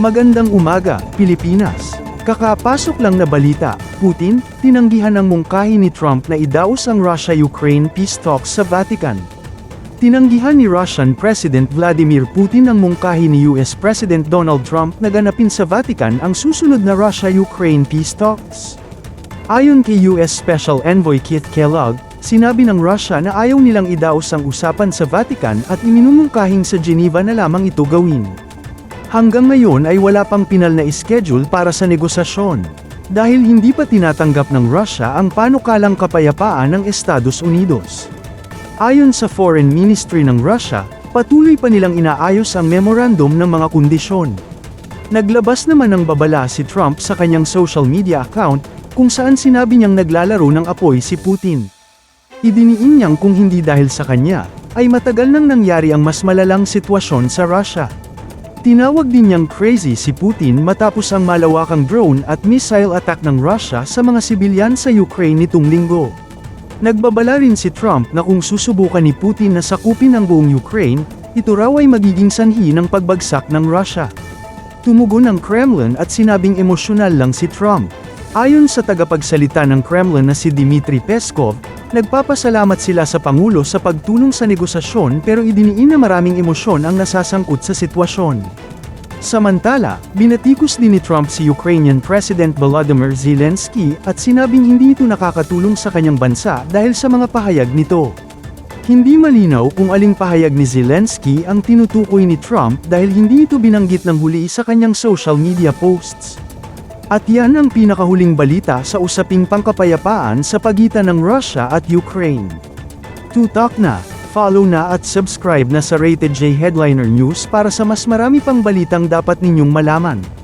Magandang umaga, Pilipinas. Kakapasok lang na balita, Putin, tinanggihan ang mungkahi ni Trump na idaos ang Russia-Ukraine peace talks sa Vatican. Tinanggihan ni Russian President Vladimir Putin ang mungkahi ni US President Donald Trump na ganapin sa Vatican ang susunod na Russia-Ukraine peace talks. Ayon kay US Special Envoy Keith Kellogg, sinabi ng Russia na ayaw nilang idaos ang usapan sa Vatican at iminumungkahing sa Geneva na lamang ito gawin. Hanggang ngayon ay wala pang pinal na schedule para sa negosasyon. Dahil hindi pa tinatanggap ng Russia ang panukalang kapayapaan ng Estados Unidos. Ayon sa Foreign Ministry ng Russia, patuloy pa nilang inaayos ang memorandum ng mga kondisyon. Naglabas naman ng babala si Trump sa kanyang social media account, kung saan sinabi niyang naglalaro ng apoy si Putin. Idiniin niyang kung hindi dahil sa kanya, ay matagal nang nangyari ang mas malalang sitwasyon sa Russia. Tinawag din niyang crazy si Putin matapos ang malawakang drone at missile attack ng Russia sa mga sibilyan sa Ukraine nitong linggo. Nagbabala rin si Trump na kung susubukan ni Putin na sakupin ang buong Ukraine, ito raw ay magiging sanhi ng pagbagsak ng Russia. Tumugon ang Kremlin at sinabing emosyonal lang si Trump. Ayon sa tagapagsalita ng Kremlin na si Dmitry Peskov, nagpapasalamat sila sa Pangulo sa pagtulong sa negosasyon pero idiniin na maraming emosyon ang nasasangkot sa sitwasyon. Samantala, binatikos din ni Trump si Ukrainian President Volodymyr Zelensky at sinabing hindi ito nakakatulong sa kanyang bansa dahil sa mga pahayag nito. Hindi malinaw kung aling pahayag ni Zelensky ang tinutukoy ni Trump dahil hindi ito binanggit ng huli sa kanyang social media posts. At yan ang pinakahuling balita sa usaping pangkapayapaan sa pagitan ng Russia at Ukraine. Tutok na, follow na at subscribe na sa Rated J Headliner News para sa mas marami pang balitang dapat ninyong malaman.